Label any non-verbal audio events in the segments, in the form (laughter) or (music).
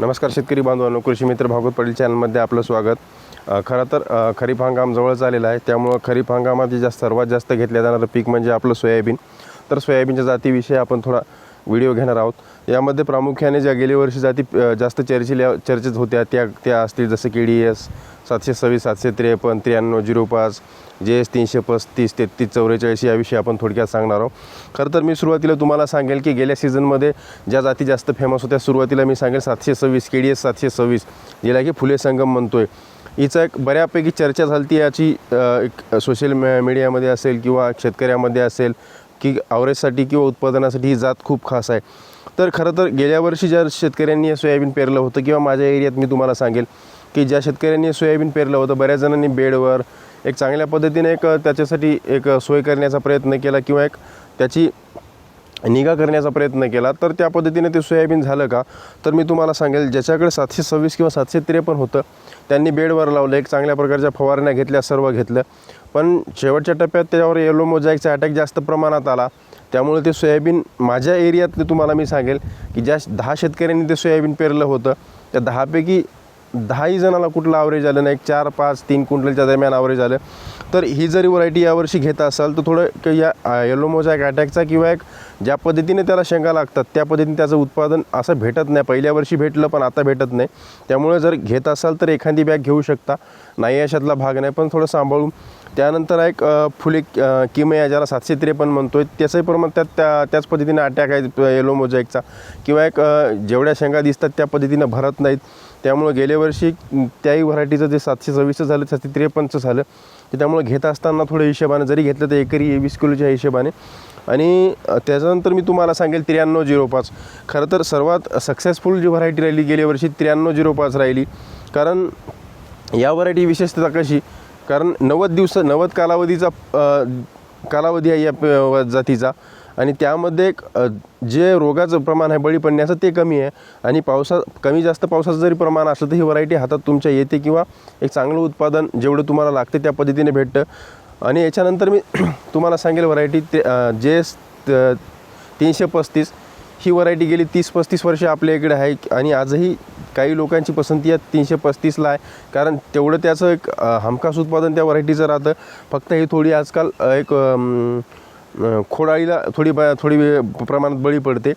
नमस्कार शेतकरी बांधवांनो कृषी मित्र भागवत पाटील चॅनलमध्ये आपलं स्वागत. खरं तर खरीप हंगाम जवळच आलेला आहे. त्यामुळं खरीप हंगामात जास्त सर्वात जास्त घेतल्या जाणारं पीक म्हणजे आपलं सोयाबीन. तर सोयाबीनच्या जातीविषयी आपण थोडा व्हिडिओ घेणार आहोत. यामध्ये प्रामुख्याने ज्या गेल्या वर्षी जाती जास्त चर्चेल्या चर्चेत होत्या त्या त्या असतील जसं की डी एस सातशे सव्वीस सातशे त्रेपन्न त्र्याण्णव झिरो पाच जे एस तीनशे पस्तीस तेहतीस चौवेचाळीस याविषयी आपण थोडक्यात सांगणार आहोत. खरं तर मी सुरुवातीला तुम्हाला सांगेल की गेल्या सीझनमध्ये ज्या जाती जास्त फेमस होत्या सुरुवातीला मी सांगेल सातशे सव्वीस के डी एस सातशे सव्वीस जिला की फुले संगम म्हणतो आहे हिचा एक बऱ्यापैकी चर्चा झाली ती याची एक सोशल मीडियामध्ये असेल किंवा शेतकऱ्यामध्ये असेल की आवरेजसाठी किंवा उत्पादनासाठी ही जात खूप खास आहे. तर खरं तर गेल्या वर्षी ज्या शेतकऱ्यांनी सोयाबीन पेरलं होतं किंवा माझ्या एरियात मी तुम्हाला सांगेल की ज्या शेतकऱ्यांनी सोयाबीन पेरलं होतं बऱ्याच जणांनी बेडवर एक चांगल्या पद्धतीने एक त्याच्यासाठी एक सोय करण्याचा प्रयत्न केला किंवा एक त्याची निगा करण्याचा प्रयत्न केला. तर त्या पद्धतीने ते सोयाबीन झालं का? तर मी तुम्हाला सांगेल ज्याच्याकडे सातशे सव्वीस किंवा सातशे त्रेपन्न होतं त्यांनी बेडवर लावलं एक चांगल्या प्रकारच्या फवारण्या घेतल्या सर्व घेतलं. पण शेवटच्या टप्प्यात त्याच्यावर येलो मोजाईकचा अटॅक जास्त प्रमाणात आला. त्यामुळे ते सोयाबीन माझ्या एरियातले तुम्हाला मी सांगेल की ज्या दहा शेतकऱ्यांनी ते सोयाबीन पेरलं होतं त्या दहापैकी दहाही जणाला कुठलं आवरेज आलं नाही. एक चार पाच तीन क्विंटलच्या दरम्यान आवरेज आलं. तर ही जरी व्हरायटी यावर्षी घेत असाल तर थोडं या येलो मोजॅक अटॅकचा किंवा एक ज्या पद्धतीने त्याला शेंगा लागतात त्या पद्धतीने त्याचं उत्पादन असं भेटत नाही. पहिल्या वर्षी भेटलं पण आता भेटत नाही. त्यामुळे जर घेत असाल तर एखादी बॅग घेऊ शकता. नाही अशातला भाग नाही पण थोडं सांभाळून. त्यानंतर एक फुले किमया ज्याला सातशे त्रेपन्न म्हणतोय. त्याचंही प्रमाण त्यात त्या त्याच पद्धतीने अटॅक आहे येलो मोजाईकचा किंवा एक जेवढ्या शेंगा दिसतात त्या पद्धतीनं भरत नाहीत. त्यामुळं गेल्या वर्षी त्याही व्हरायटीचं जे सातशे सव्वीसचं झालं सातशे त्रेपन्नचं झालं ते त्यामुळे घेत असताना थोडं हिशोबाने जरी घेतलं तर एकरी वीस किलोच्या हिशोबाने. आणि त्याच्यानंतर मी तुम्हाला सांगेल त्र्याण्णव झिरो पाच. खरं तर सर्वात सक्सेसफुल जी व्हरायटी राहिली गेल्या वर्षी त्र्याण्णव झिरो पाच राहिली. कारण या व्हरायटी विशेषतः कशी? कारण नव्वद दिवस नव्वद कालावधीचा कालावधी आहे या जातीचा. आणि त्यामध्ये एक जे रोगाचं प्रमाण आहे बळी पडण्याचं ते कमी आहे. आणि पावसा कमी जास्त पावसाचं जरी प्रमाण असलं तर ही व्हरायटी हातात तुमच्या येते किंवा एक चांगलं उत्पादन जेवढं तुम्हाला लागते त्या पद्धतीने भेटतं. आणि याच्यानंतर मी (clears throat) तुम्हाला सांगेल व्हरायटी ते जे त- तीनशे पस्तीस ही व्हरायटी गेली तीस पस्तीस वर्ष आपल्या इकडे आहे. आणि आजही काही लोकांची पसंती आहे तीनशे पस्तीसला आहे. कारण तेवढं त्याचं एक हमखास उत्पादन त्या व्हरायटीचं राहतं. फक्त ही थोडी आजकाल एक खोडाळीला थोडी ब थोडी वे- प्रमाणात बळी पडते.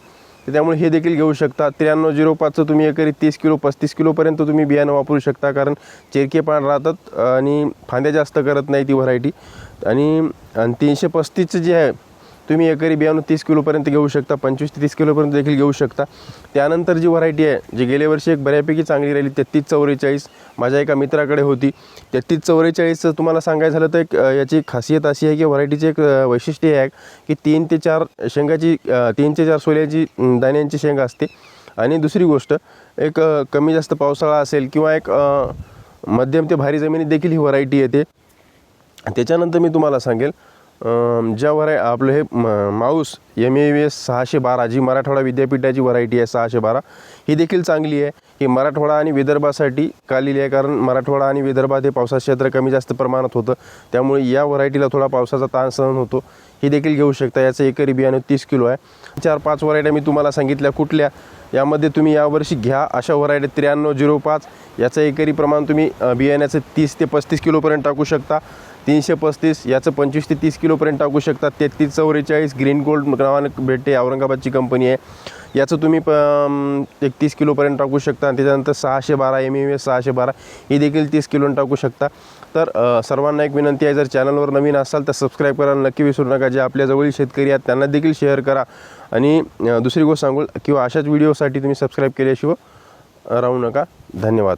तर त्यामुळे हे देखील घेऊ शकता. त्र्याण्णव झिरो पाचचं तुम्ही एकरी तीस किलो पस्तीस किलोपर्यंत तुम्ही बियाणं वापरू शकता. कारण चिरके पान राहतात आणि फांद्या जास्त करत नाही ती व्हरायटी. आणि आणि तीनशे पस्तीसचं जे आहे तुम्ही एकरी बियाणं तीस किलोपर्यंत घेऊ शकता पंचवीस ते तीस किलोपर्यंत देखील घेऊ शकता. त्यानंतर जी व्हरायटी आहे जी गेल्या वर्षी एक बऱ्यापैकी चांगली राहिली तेहतीस चौवेचाळीस माझ्या एका मित्राकडे होती. तेहतीस चौवेचाळीसचं तुम्हाला सांगायचं झालं तर एक याची खासियत अशी आहे की व्हरायटीचे एक वैशिष्ट्य हे आहे की तीन ते चार शेंगाची तीन ते चार सोल्याची दाण्यांची शेंगा असते. आणि दुसरी गोष्ट एक कमी जास्त पावसाळा असेल किंवा एक मध्यम ते भारी जमिनीत देखील ही व्हरायटी येते. त्याच्यानंतर मी तुम्हाला सांगेल ज्या व्हराय आपलं हे म- mouse M A V S सहाशे बारा जी मराठवाडा विद्यापीठाची व्हरायटी आहे सहाशे बारा ही देखील चांगली आहे. ही मराठवाडा आणि विदर्भासाठी कालेली आहे कारण मराठवाडा आणि विदर्भात हे पावसाचं क्षेत्र कमी जास्त प्रमाणात होतं. त्यामुळे या व्हरायटीला थोडा पावसाचा ताण सहन होतो. ही देखील घेऊ शकता. याचं एकरी बियाणं तीस किलो आहे. चार पाच व्हरायट्या मी तुम्हाला सांगितल्या. कुठल्या? यामध्ये तुम्ही यावर्षी घ्या. अशा व्हरायटी त्र्याण्णव झिरो पाच याचं एकरी प्रमाण तुम्ही बियाण्याचं तीस ते पस्तीस किलोपर्यंत टाकू शकता. तीनशे पस्तीस याचं पंचवीस ते तीस किलोपर्यंत टाकू शकता. तेहतीस चौवेचाळीस ग्रीन गोल्ड नावानं भेटते. औरंगाबादची कंपनी आहे. याचं तुम्ही प एकतीस एक तीस किलोपर्यंत टाकू शकता. आणि त्याच्यानंतर सहाशे बारा एम एम एस सहाशे बारा ही देखील तीस किलोनं टाकू शकता. तर सर्वांना एक विनंती आहे जर चॅनलवर नवीन असाल तर सबस्क्राईब करायला नक्की विसरू नका. जे आपल्याजवळील शेतकरी आहेत त्यांना देखील शेअर करा. आणि दुसरी गोष्ट सांगू किंवा अशाच व्हिडिओसाठी तुम्ही सबस्क्राईब केल्याशिवाय राहू नका. धन्यवाद.